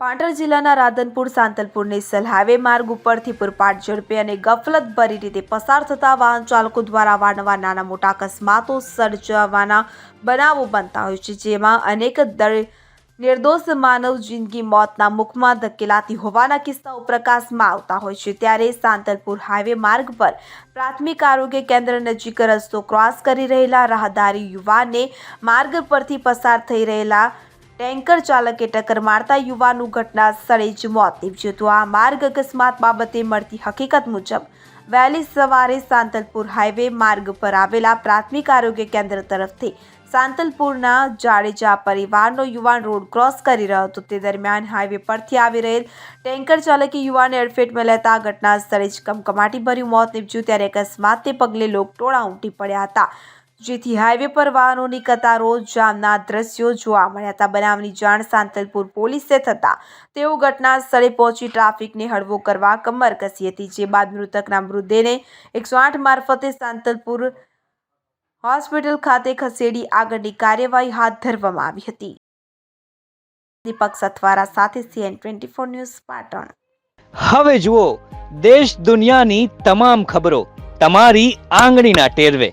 પાટણ જિલ્લાના Radhanpur Santalpur national highway માર્ગ ઉપરથી પૂરપાટ ઝડપે અને ગફલતભરી રીતે પસાર થતા વાહન ચાલકો દ્વારા વારંવાર નાના મોટા અકસ્માતો સર્જાવાના બનાવો બનતા હોય છે, જેમાં અનેક નિર્દોષ માનવ જિંદગી મોતના મુખમાં ધકેલાતી હોવાના કિસ્સાઓ પ્રકાશમાં આવતા હોય છે. ત્યારે સાંતલપુર હાઈવે માર્ગ પર પ્રાથમિક આરોગ્ય કેન્દ્ર નજીક રસ્તો ક્રોસ કરી રહેલા રાહદારી યુવાનને માર્ગ પરથી પસાર થઈ રહેલા ટેન્કર ચાલકે ટક્કર મારતા યુવાનનું ઘટના સ્થળે જ મોત નીપજ્યું હતું. આ માર્ગ અકસ્માત બાબતે મળતી હકીકત મુજબ, વહેલી સવારે સાંતલપુર હાઈવે માર્ગ પર આવેલા પ્રાથમિક આરોગ્ય કેન્દ્ર તરફથી સાંતલપુરના જાડેજા પરિવારનો યુવાન રોડ ક્રોસ કરી રહ્યો હતો. તે દરમિયાન હાઈવે પરથી આવી રહેલ ટેન્કર ચાલકે યુવાનને અડફેટમાં લેતા ઘટના સ્થળે જ કમકમાટી ભર્યું મોત નીપજ્યું. ત્યારે અકસ્માતને પગલે લોકટોળા ઉમટી પડ્યા હતા. જેથી હાઈવે પર વાહનોની કતારો, જામના દ્રશ્યો જોવા મળ્યા હતા. બનાવની જાણ સાંતલપુર પોલીસે થતા તેઓ ઘટના સ્થળે પહોંચી ટ્રાફિકને હળવો કરવા કમર કસી હતી, જે બાદ મૃતકના મૃતદેહને એકસો આઠ મારફતે સાંતલપુર હોસ્પિટલ ખાતે ખસેડી આગળની કાર્યવાહી હાથ ધરવામાં આવી હતી. દીપક સથવારા સાથે CN twenty four news Patan. હવે જુઓ, દેશ દુનિયાની તમામ ખબરો, તમારી આંગળીના ટેરવે.